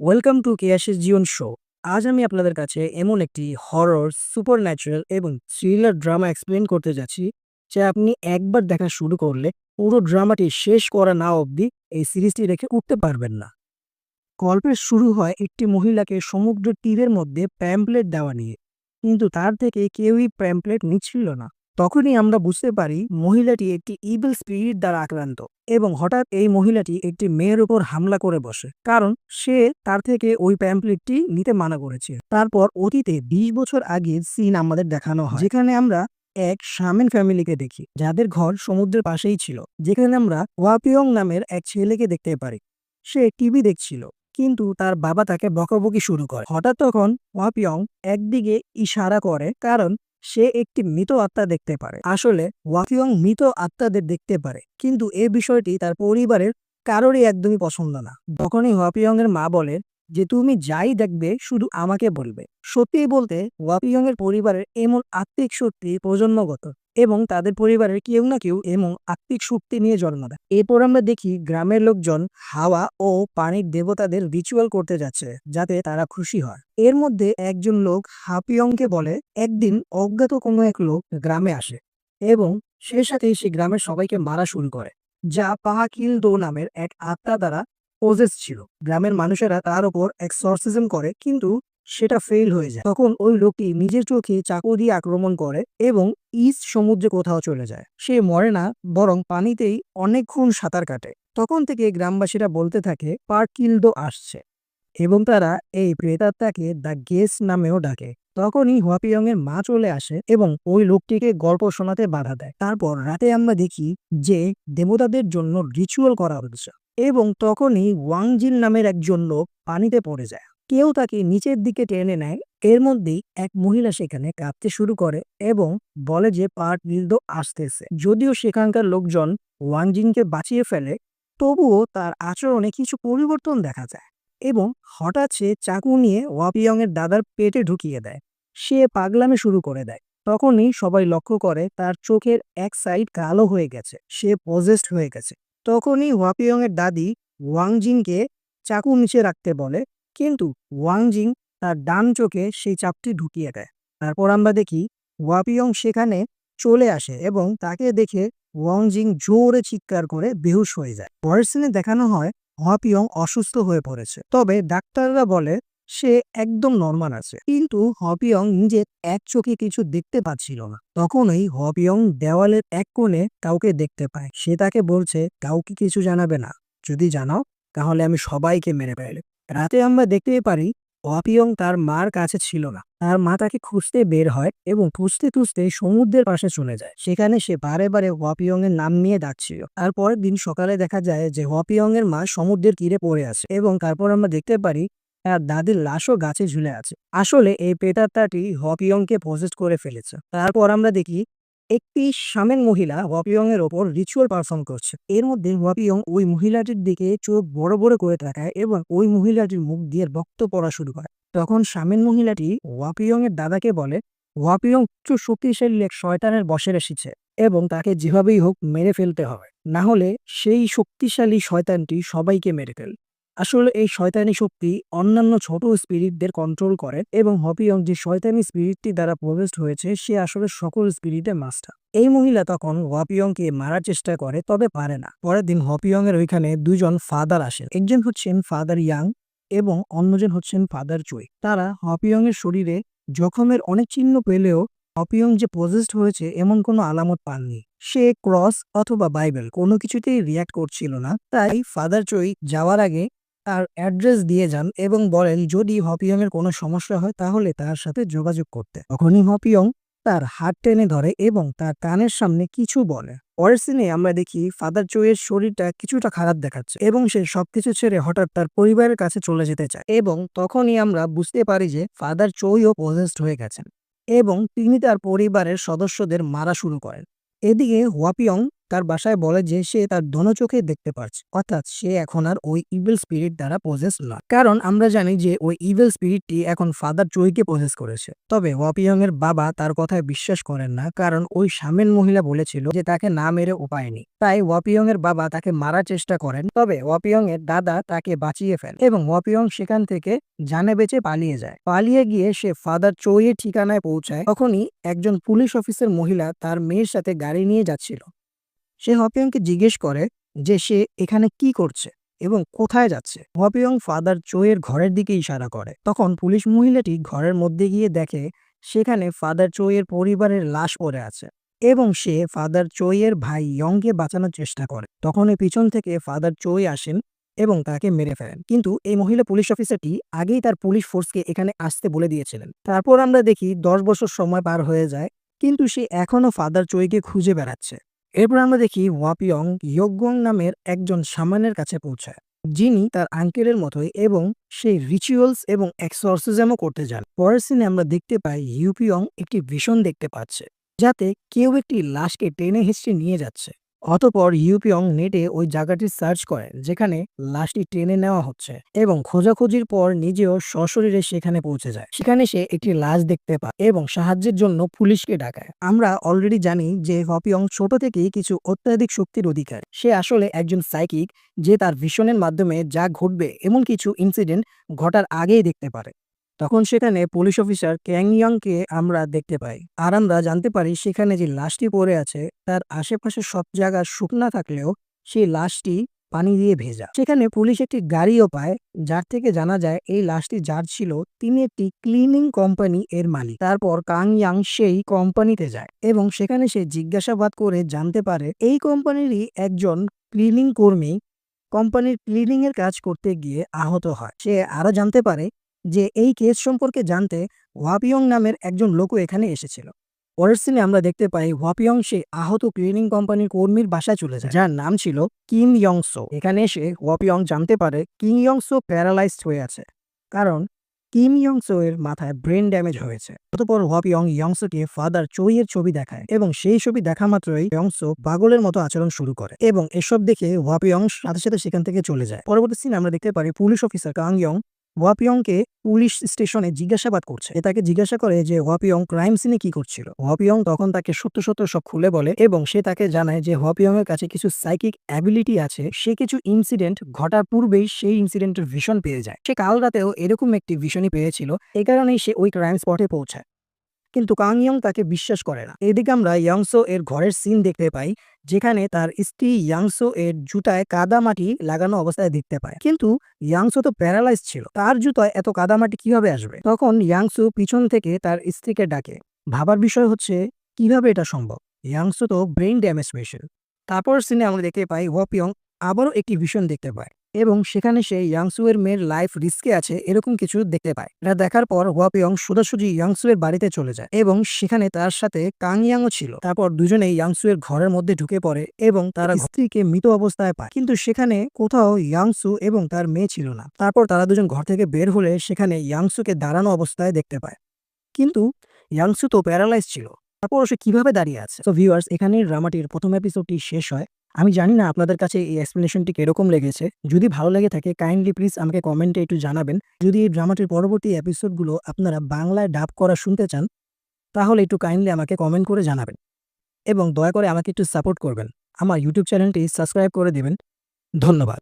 Welcome to কেয়াশের জীবন show আজ আমি আপনাদের কাছে এমন একটি হরর সুপার ন্যাচারাল এবং থ্রিলার ড্রামা এক্সপ্লেন করতে যাচ্ছি, যা আপনি একবার দেখা শুরু করলে পুরো ড্রামাটি শেষ করা না অবধি এই সিরিজটি রেখে উঠতে পারবেন না। গল্পের শুরু হয় একটি মহিলাকে সমুদ্র তীরের মধ্যে প্যাম্পলেট দেওয়া নিয়ে, কিন্তু তার থেকে কেউই প্যাম্পলেট নিচ্ছিল না। তখনই আমরা বুঝতে পারি মহিলাটি একটি ইভিল স্পিরিট দ্বারা আক্রান্ত এবং হঠাৎ এই মহিলাটি একটি মেয়ের উপর হামলা করে বসে। কারণ সে তার থেকে ওই প্যাম্পলেটটি নিতে মানা করেছে। তারপর অতীতে ২০ বছর আগে সিন আমাদের দেখানো হয়। যেখানে আমরা এক শামিন ফ্যামিলিকে দেখি, যাদের ঘর সমুদ্রের পাশেই ছিল। যেখানে আমরা ওয়াপিয়ং নামের এক ছেলেকে দেখতে পারি। সে টিভি দেখছিল, কিন্তু তার বাবা তাকে বকাবকি শুরু করে। হঠাৎ তখন ওয়াপিয়ং একদিকে ইশারা করে, কারণ সে একটি মৃত আত্মা দেখতে পারে। আসলে, ওয়াকিয়ং মৃত আত্মাদের দেখতে পারে, কিন্তু এ বিষয়টি তার পরিবারের কারোরই একদমই পছন্দ না। তখনই ওয়াফিয়ং এর মা বলে যে তুমি যাই দেখবে শুধু আমাকে বলবে। সত্যি বলতে ওয়াপিয়ং এর পরিবারের এমন আত্মিক শক্তি প্রজন্মগত এবং তাদের পরিবারের কেউ না কেউ এমন আত্মিক শক্তি নিয়ে জন্ম দেয়। এরপর আমরা দেখি গ্রামের লোকজন হাওয়া ও পানির দেবতাদের রিচুয়াল করতে যাচ্ছে, যাতে তারা খুশি হয়। এর মধ্যে একজন লোক হাপিয়ংকে বলে, একদিন অজ্ঞাত কোনো এক লোক গ্রামে আসে এবং সে সাথে সে গ্রামের সবাইকে মারা শুরু করে, যা পাহাকিল দো নামের এক আত্মা দ্বারা পজেস ছিল। গ্রামের মানুষেরা তার উপর এক্সরসিজম করে, কিন্তু সেটা ফেল হয়ে যায়। তখন ওই লোকটি নিজের চোখে চাকু দিয়ে আক্রমণ করে এবং ইস্ট সমুদ্রে কোথাও চলে যায়। সে মরে না, বরং পানিতেই অনেকক্ষণ সাঁতার কাটে। তখন থেকে গ্রামবাসীরা বলতে থাকে, পার্কিলডো আসছে। এবং তারা এই প্রেতাত্মাকে দ্য গেস নামেও ডাকে। তখনই হোয়াপিয়ং এর মা চলে আসে এবং ওই লোকটিকে গল্প শোনাতে বাধা দেয়। তারপর রাতে আমরা দেখি যে দেবতাদের জন্য রিচুয়াল করা হচ্ছে। এবং তখনই ওয়াংজিন নামের একজন লোক পানিতে পড়ে যায়। কেউ তাকে নিচের দিকে টেনে নেয়। এর মধ্যেই এক মহিলা সেখানে কাঁদতে শুরু করে এবং বলে যে পার্ট নির্দ আসতেছে। যদিও সেখানকার লোকজন ওয়াংজিনকে বাঁচিয়ে ফেলে, তবুও তার আচরণে কিছু পরিবর্তন দেখা যায় এবং হঠাৎ সে চাকু নিয়ে ওয়াপিয়ং এর দাদার পেটে ঢুকিয়ে দেয়। সে পাগলামে শুরু করে দেয়। তখনই সবাই লক্ষ্য করে তার চোখের এক সাইড কালো হয়ে গেছে। সে পজেস্ট হয়ে গেছে। তখনই ওয়াপিয়ং এর দাদি ওয়াংজিংকে চাকু নিচে রাখতে বলে, কিন্তু ওয়াংজিং তার ডান চোখে সেই চাপটি ঢুকিয়ে দেয়। তারপর আমরা দেখি ওয়াপিয়ং সেখানে চলে আসে এবং তাকে দেখে ওয়াংজিং জোরে চিৎকার করে বেহুশ হয়ে যায়। পরের সিনে দেখানো হয় হপিয়ং অসুস্থ হয়ে পড়েছে। তবে ডাক্তাররা বলে সে একদম নর্মাল আছে। কিন্তু হপিয়ং নিজের এক চোখে কিছু দেখতে পাচ্ছিল না। তখনই হপিয়ং দেওয়ালের এক কোণে কাউকে দেখতে পায়। সে তাকে বলছে, কাউকে কিছু জানাবে না। যদি জানাও, তাহলে আমি সবাইকে মেরে ফেলে রাতে আমরা দেখতে পারি, হপিয়ং তার মার কাছে ছিল না। তার মা তাকে খুঁজতে বের হয় এবং খুঁজতে খুঁজতে সমুদ্রের পাশে চলে যায়। সেখানে সে বারে বারে হোয়াপিয়ং এর নাম নিয়ে ডাকছিল। তারপর দিন সকালে দেখা যায় যে হোয়াপিয়ং এর মা সমুদ্রের তীরে পড়ে আছে এবং তারপর আমরা দেখতে পারি তার দাদির লাশও গাছে ঝুলে আছে। আসলে এই পেটাত্তাটি হপিয়ংকে পজেস্ট করে ফেলেছে। তারপর আমরা দেখি, একটি সামেন মহিলা ওয়াপিয়ং এর ওপর রিচুয়াল পারফর্ম করছে। এর মধ্যে ওয়াপিয়ং ওই মহিলাটির দিকে চোখ বড় বড় করে তাকায় এবং ওই মহিলাটির মুখ দিয়ে রক্ত পড়া শুরু করে। তখন সামেন মহিলাটি ওয়াপিয়ং এর দাদাকে বলে ওয়াপিয়ং উচ্চ শক্তিশালী এক শয়তানের বসে এসেছে এবং তাকে যেভাবেই হোক মেরে ফেলতে হবে। না হলে সেই শক্তিশালী শয়তানটি সবাইকে মেরে ফেল আসলে এই শয়তানি শক্তি অন্যান্য ছোট স্পিরিটদের কন্ট্রোল করে এবং হপিয়ং যে শয়তানি স্পিরিটটি দ্বারা প্রবেশ হয়েছে, সে আসলে সকল স্পিরিটের মাস্টার এই মহিলা তখন হপিয়ংকে মারার চেষ্টা করে, তবে পারে না। পরের দিন হপিয়ং এর ওইখানে দুজন ফাদার আসেন। একজন হচ্ছেন ফাদার ইয়াং এবং অন্যজন হচ্ছেন ফাদার চুই তারা হপিয়ং এর শরীরে জখমের অনেক চিহ্ন পেলেও হপিয়ং যে পজেস্ট হয়েছে, এমন কোনো আলামত পাননি। সে ক্রস অথবা বাইবেল কোনো কিছুতেই রিয়াক্ট করছিল না। তাই ফাদার চই যাওয়ার আগে তার অ্যাড্রেস দিয়ে যান এবং বলেন, যদি হপিয়ং এর কোনো সমস্যা হয়, তাহলে তার সাথে যোগাযোগ করতে। তখনই হপিয়ং তার হাত টেনে ধরে এবং তার কানের সামনে কিছু বলে। পরের সিনে আমরা দেখি ফাদার চোয়ের শরীরটা কিছুটা খারাপ দেখাচ্ছে এবং সে সবকিছু ছেড়ে হঠাৎ তার পরিবারের কাছে চলে যেতে চায় এবং তখনই আমরা বুঝতে পারি যে ফাদার চৌইও পজেস্ট হয়ে গেছেন এবং তিনি তার পরিবারের সদস্যদের মারা শুরু করেন। এদিকে হোয়াপিয়ং তার বাসায় বলে যে সে তার দোনো চোখে দেখতে পারছে। অর্থাৎ সে এখন আর ওই ইভিল স্পিরিট দ্বারা পজেস নয় কারণ আমরা জানি যে ওই ইভিল স্পিরিটটি এখন ফাদার চইকে পজেস করেছে। তবে ওয়াপিয়ং এর বাবা তার কথায় বিশ্বাস করেন না, কারণ ওই সামেন মহিলা বলেছিল যে তাকে না মেরে উপায় নেই। তাই ওয়াপিয়ং এর বাবা তাকে মারার চেষ্টা করেন, তবে ওয়াপিয়ং এর দাদা তাকে বাঁচিয়ে ফেলে এবং ওয়াপিয়ং সেখান থেকে জানে বেঁচে পালিয়ে যায়। পালিয়ে গিয়ে সে ফাদার চৌয়ের ঠিকানায় পৌঁছায়, তখনই একজন পুলিশ অফিসের মহিলা তার মেয়ের সাথে গাড়ি নিয়ে যাচ্ছিল। সে হপিয়ংকে জিজ্ঞেস করে যে সে এখানে কি করছে এবং কোথায় যাচ্ছে। হপিয়ং ফাদার চোয়ের ঘরের দিকে ইশারা করে। তখন পুলিশ মহিলাটি ঘরের মধ্যে গিয়ে দেখে সেখানে ফাদার চোয়ের পরিবারের লাশ পড়ে আছে এবং সে ফাদার চোয়ের ভাই ইয়ংকে বাঁচানোর চেষ্টা করে। তখন পিছন থেকে ফাদার চোই আসেন এবং তাকে মেরে ফেলেন। কিন্তু এই মহিলা পুলিশ অফিসারটি আগেই তার পুলিশ ফোর্সকে এখানে আসতে বলে দিয়েছিলেন। তারপর আমরা দেখি দশ বছর সময় পার হয়ে যায়, কিন্তু সে এখনও ফাদার চোইকে খুঁজে বেড়াচ্ছে। এরপর আমরা দেখি ওয়াপিয়ং ইয়োগং নামের একজন সামানের কাছে পৌঁছায়। যিনি তার আঙ্কেলের মতোই এবং সেই রিচুয়ালস এবং এক্সরসিজমও করতে যান। পরের সিনে আমরা দেখতে পাই ইউপিয়ং একটি ভীষণ দেখতে পাচ্ছে, যাতে কেউ একটি লাশকে টেনে হিস্ট্রি নিয়ে যাচ্ছে। অতপর ইউপিয়ং নেটে ওই জায়গাটি সার্চ করে, যেখানে লাশটি টেনে নেওয়া হচ্ছে এবং খোঁজাখুঁজির পর নিজেও সশরীরে সেখানে পৌঁছে যায়। সেখানে সে একটি লাশ দেখতে পায় এবং সাহায্যের জন্য পুলিশকে ডাকায়। আমরা অলরেডি জানি যে হপিয়ং ছোট থেকেই কিছু অত্যাধিক শক্তির অধিকার। সে আসলে একজন সাইকিক, যে তার ভিশনের মাধ্যমে যা ঘটবে এমন কিছু ইনসিডেন্ট ঘটার আগেই দেখতে পারে। তখন সেখানে পুলিশ অফিসার ক্যাংইয়ংকে আমরা দেখতে পাই। আর আমরা জানতে পারি সেখানে যে লাশটি পড়ে আছে, তার আশেপাশে সব জায়গা শুকনা থাকলেও সেই লাশটি পানি দিয়ে ভেজা। সেখানে পুলিশ একটি গাড়িও পায়, যার থেকে জানা যায় এই লাশটি যার ছিল তিনি একটি ক্লিনিং কোম্পানি এর মালিক। তারপর কাং ইয়াং সেই কোম্পানিতে যায় এবং সেখানে সে জিজ্ঞাসাবাদ করে জানতে পারে এই কোম্পানিরই একজন ক্লিনিং কর্মী। কোম্পানির ক্লিনিং এর কাজ করতে গিয়ে আহত হয়। সে আরও জানতে পারে যে এই কেস সম্পর্কে জানতে ওয়াপিয়ং নামের একজন লোকও এখানে এসেছিল। পরের সিনে আমরা দেখতে পাই ওয়াপিয়ং সে আহত ক্লিনিং কোম্পানির কর্মীর বাসায় চলে যায়। যার নাম ছিল কিম ইয়ংসো এখানে এসে ওয়াপিয়ং জানতে পারে কিম ইয়ংসো প্যারালাইজড হয়ে আছে। কারণ কিম ইয়ংসো এর মাথায় ব্রেন ড্যামেজ হয়েছে। অতপর ওয়াপিয়ং ইয়ংসোকে ফাদার চৌইয়ের ছবি দেখায় এবং সেই ছবি দেখা মাত্রই ইয়ংসো পাগলের মতো আচরণ শুরু করে এবং এসব দেখে ওয়াপিয়ং সাথে সাথে সেখান থেকে চলে যায়। পরবর্তী সিনে আমরা দেখতে পারি পুলিশ অফিসার কাং ইয়ং ওয়াপিয়ংকে পুলিশ স্টেশনে জিজ্ঞাসাবাদ করছে। তাকে জিজ্ঞাসা করে যে ওয়াপিয়ং ক্রাইম সিনে কি করছিল। ওয়াপিয়ং তখন তাকে সত্য সত্য সব খুলে বলে এবং সে তাকে জানায় যে ওয়াপিয়ং এর কাছে কিছু সাইকিক অ্যাবিলিটি আছে, সে কিছু ইনসিডেন্ট ঘটার পূর্বেই সেই ইনসিডেন্টের ভিশন পেয়ে যায়। সে কাল রাতেও এরকম একটি ভিশনই পেয়েছিল। এ কারণেই সে ওই ক্রাইম স্পটে পৌঁছায়। কিন্তু কাং ইয়ং তাকে বিশ্বাস করে না। এদিকে আমরা ইয়াংসো এর ঘরের সিন দেখতে পাই, যেখানে তার স্ত্রী ইয়াংসো এর জুতায় কাদা মাটি লাগানো অবস্থায় দেখতে পায়। কিন্তু ইয়াংসো তো প্যারালাইজ ছিল, তার জুতায় এত কাদা মাটি কীভাবে আসবে? তখন ইয়াংসু পিছন থেকে তার স্ত্রীকে ডাকে। ভাবার বিষয় হচ্ছে, কীভাবে এটা সম্ভব? ইয়াংসো তো ব্রেইন ড্যামেজ পেয়েছিল তারপর সিনে আমরা দেখতে পাই ওয়াপিয়ং আবারও একটি ভীষণ দেখতে পায়। এবং সেখানে সে ইয়াংসু এর মেয়ের লাইফ রিস্কে আছে এরকম কিছু দেখতে পায়। এটা দেখার পর ওয়াপিয়ং সোজাসুজি ইয়াংসু এর বাড়িতে চলে যায় এবং সেখানে তার সাথে কাং ইয়াংও ছিল। তারপর দুজনেই ইয়াংসু এর ঘরের মধ্যে ঢুকে পড়ে এবং তারা স্ত্রীকে মৃত অবস্থায় পায়। কিন্তু সেখানে কোথাও ইয়াংসু এবং তার মেয়ে ছিল না। তারপর তারা দুজন ঘর থেকে বের হলে সেখানে ইয়াংসুকে দাঁড়ানো অবস্থায় দেখতে পায়। কিন্তু ইয়াংসু তো প্যারালাইজ ছিল। তারপর সে কীভাবে দাঁড়িয়ে আছে? তো ভিউয়ার্স এখানে ড্রামাটির প্রথম এপিসোডটি শেষ হয়। আমি জানি না আপনাদের কাছে এই এক্সপ্লেনেশনটি কীরকম লেগেছে। যদি ভালো লেগে থাকে কাইন্ডলি প্লিজ আমাকে কমেন্টে একটু জানাবেন। যদি এই ড্রামাটির পরবর্তী এপিসোডগুলো আপনারা বাংলায় ডাব করা শুনতে চান, তাহলে একটু কাইন্ডলি আমাকে কমেন্ট করে জানাবেন। এবং দয়া করে আমাকে একটু সাপোর্ট করবেন। আমার ইউটিউব চ্যানেলটি সাবস্ক্রাইব করে দেবেন। ধন্যবাদ।